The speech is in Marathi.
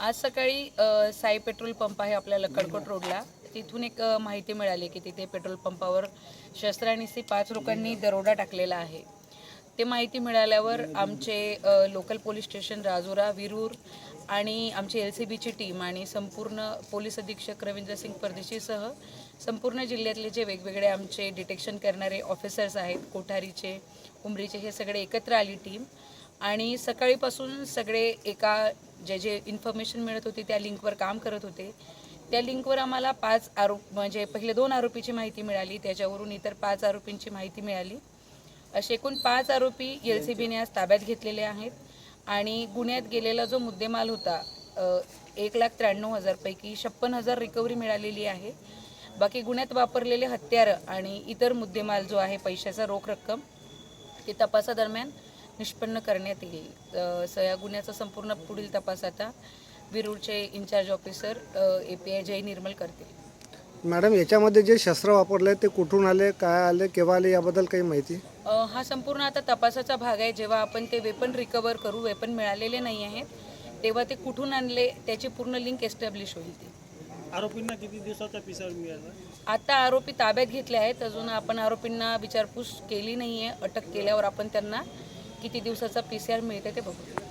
आज सकाळी साई पेट्रोल पंप आहे आपल्या लखडकोट रोडला. तिथून एक माहिती मिळाली की तिथे पेट्रोल पंपावर शस्त्रानिशी पाच लोकांनी दरोडा टाकलेला आहे. ते माहिती मिळाल्यावर आमचे local police station Rajura Virur आणि आमची एल सी बीची टीम आणि संपूर्ण पोलीस अधीक्षक रवींद्र सिंग परदेशीसह संपूर्ण जिल्ह्यातले जे वेगवेगळे आमचे डिटेक्शन करणारे ऑफिसर्स आहेत कोठारीचे उमरीचे हे सगळे एकत्र आली टीम आणि सकाळीपासून सगळे एका जे जे इन्फॉर्मेशन मिळत होती त्या लिंकवर काम करत होते. त्या लिंकवर आम्हाला पाच आरोप म्हणजे पहिले दोन आरोपीची माहिती मिळाली त्याच्यावरून इतर पाच आरोपींची माहिती मिळाली. असे एकूण पाच आरोपी एल सी बीने आज ताब्यात घेतलेले आहेत आणि गुन्ह्यात गेलेला जो मुद्देमाल होता एक लाख त्र्याण्णव हजारपैकी छप्पन हजार रिकव्हरी मिळालेली आहे. बाकी गुन्ह्यात वापरलेले हत्यारं आणि इतर मुद्देमाल जो आहे पैशाचा रोख रक्कम ते तपासादरम्यान निष्पन्न करण्यात येईल. स या गुन्ह्याचा संपूर्ण पुढील तपास आता विरूरचे in charge officer A P I Jay Nirmal करतील. मॅडम याच्यामध्ये जे शस्त्र वापरले ते कुठून आले काय आले केव्हा आले याबद्दल काही माहिती? हा संपूर्ण आता तपासाचा भाग आहे. जेव्हा आपण ते वेपन रिकवर करू वेपन मिळालेले नाही आहेत तेव्हा ते कुठून आणले त्याची पूर्ण लिंक एस्टॅब्लिश होईल ती. आरोपींना किती दिवसाचा पिसाळ मिळाला? आता आरोपी ताब्यात घेतले आहेत. अजून आपण आरोपींना विचारपूस केली नाही आहे अटक केल्यावर आपण त्यांना किती दिवसाचा पी सी आर मिळते ते बघू.